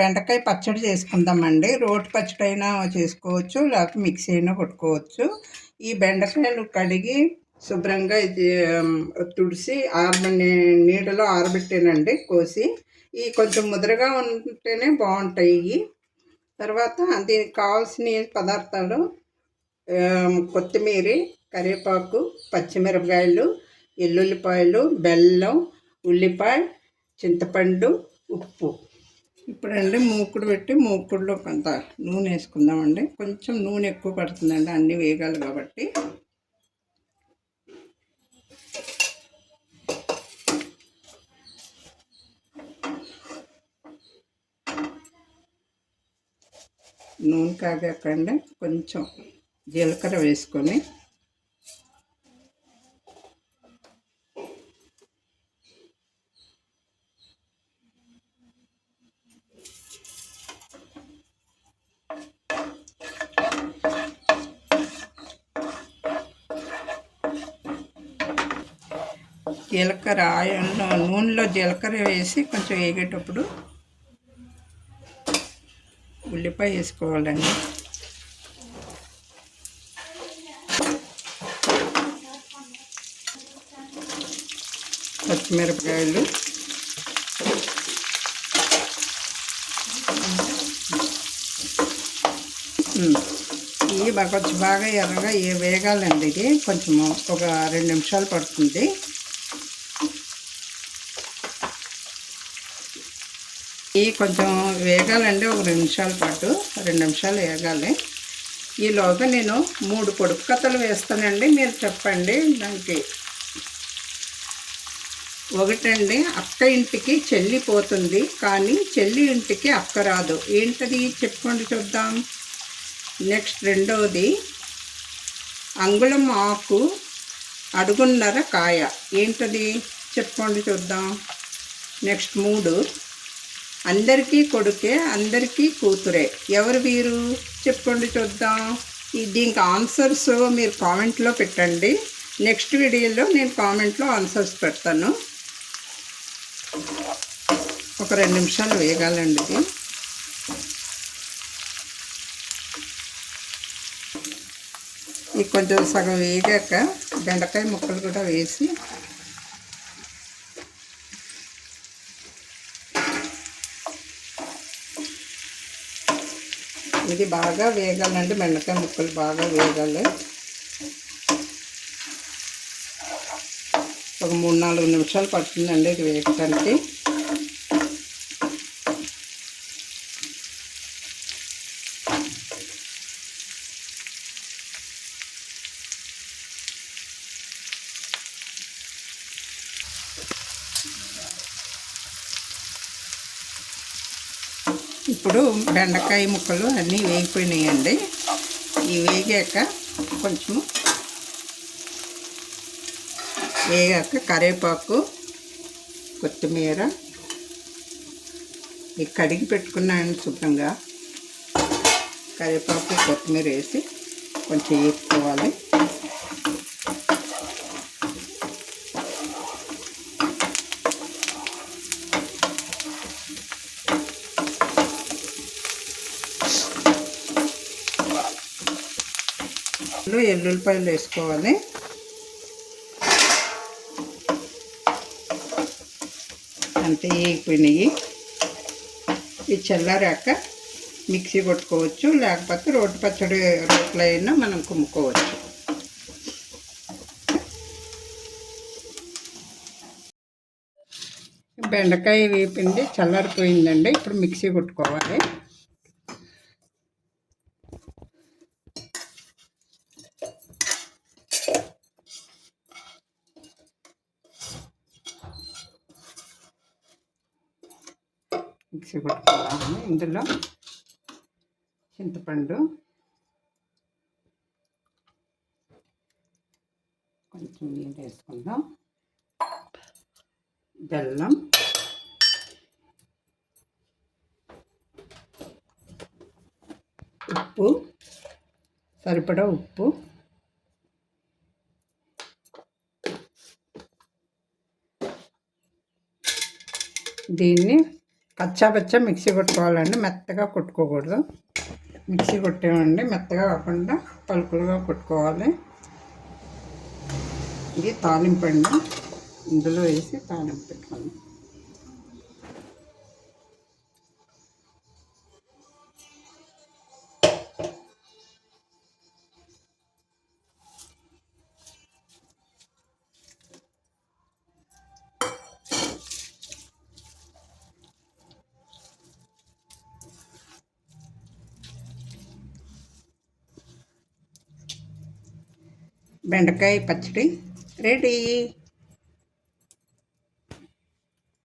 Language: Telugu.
బెండకాయ పచ్చడి చేసుకుందామండి. రోటి పచ్చడి అయినా చేసుకోవచ్చు లేకపోతే మిక్సీ అయినా కొట్టుకోవచ్చు. ఈ బెండకాయలు కడిగి శుభ్రంగా ఇది తుడిసి ఆరబె నీడలో ఆరబెట్టానండి కోసి. ఈ కొంచెం ముద్రగా ఉంటేనే బాగుంటాయి. ఇవి తర్వాత దీనికి కావాల్సిన పదార్థాలు కొత్తిమీర కరివేపాకు పచ్చిమిరపకాయలు ఎల్లుల్లిపాయలు బెల్లం ఉల్లిపాయ చింతపండు ఉప్పు. ఇప్పుడండి మూకుడు పెట్టి మూకుడులో కొంత నూనె వేసుకుందామండి. కొంచెం నూనె ఎక్కువ పడుతుందండి అన్ని వేగాలి కాబట్టి. నూనె కాగాకండి కొంచెం జీలకర్ర వేసుకొని జీలకర్ర ఆయిల్ నూనెలో జీలకర్ర వేసి కొంచెం వేగేటప్పుడు ఉల్లిపాయ వేసుకోవాలండి. పచ్చిమిరపకాయలు. ఇవి బాగా కొంచెం బాగా ఎర్రగా వేగాలండి ఇది. కొంచెం ఒక రెండు నిమిషాలు పడుతుంది. ఇవి కొంచెం వేగాలండి ఒక రెండు నిమిషాల పాటు రెండు నిమిషాలు వేగాలి. ఈలోగా నేను మూడు పొడుపు కథలు వేస్తానండి మీరు చెప్పండి దానికి. ఒకటండి అక్క ఇంటికి చెల్లి పోతుంది కానీ చెల్లి ఇంటికి అక్క రాదు. ఏంటది? చెప్పుకోండి చూద్దాం. నెక్స్ట్ రెండవది అంగుళం ఆకు అడుగున్నర కాయ. ఏంటది? చెప్పుకోండి చూద్దాం. నెక్స్ట్ మూడు అందరికీ కొడుకే అందరికీ కూతురే. ఎవరు వీరు? చెప్పుకోండి చూద్దాం. దీనికి ఆన్సర్స్ మీరు కామెంట్లో పెట్టండి. నెక్స్ట్ వీడియోలో నేను కామెంట్లో ఆన్సర్స్ పెడతాను. ఒక రెండు నిమిషాలు వేగాలండి ఇది. ఇది కొంచెం సగం వేగాక బెండకాయ ముక్కలు కూడా వేసి ఇది బాగా వేగాలండి బెండకాయ ముక్కలు బాగా వేగాలి. ఒక మూడు నాలుగు నిమిషాలు పడుతుందండి ఇది వేగటానికి. ఇప్పుడు బెండకాయ ముక్కలు అన్నీ వేగిపోయినాయండి. ఇవి వేగాక కొంచెం వేగాక కరివేపాకు కొత్తిమీర ఈ కడిగి పెట్టుకున్నాను శుభ్రంగా కరివేపాకు కొత్తిమీర వేసి కొంచెం వేసుకోవాలి ఎల్లుల్లిపాయలు వేసుకోవాలి. అంతే వేగిపోయినాయి ఇవి చల్లారాక మిక్సీ కొట్టుకోవచ్చు లేకపోతే రోటి పచ్చడి రోట్లో అయినా మనం కుమ్ముకోవచ్చు. బెండకాయ వేపిండి చల్లారిపోయిందండి. ఇప్పుడు మిక్సీ కొట్టుకోవాలి. మిక్సీ కొట్టుకోవాలి. ఇందులో చింతపండు కొంచెం నీళ్ళు వేసుకుందాం. బెల్లం ఉప్పు సరిపడా ఉప్పు. దీన్ని కచ్చాపచ్చ మిక్సీ కొట్టుకోవాలండి మెత్తగా కొట్టుకోకూడదు. మిక్సీ కొట్టామండి మెత్తగా కాకుండా పలుకులుగా కొట్టుకోవాలి. ఇది తాలింపు అండి. ఇందులో వేసి తాలింపు పెట్టుకోవాలి. బెండకాయ పచ్చడి రెడీ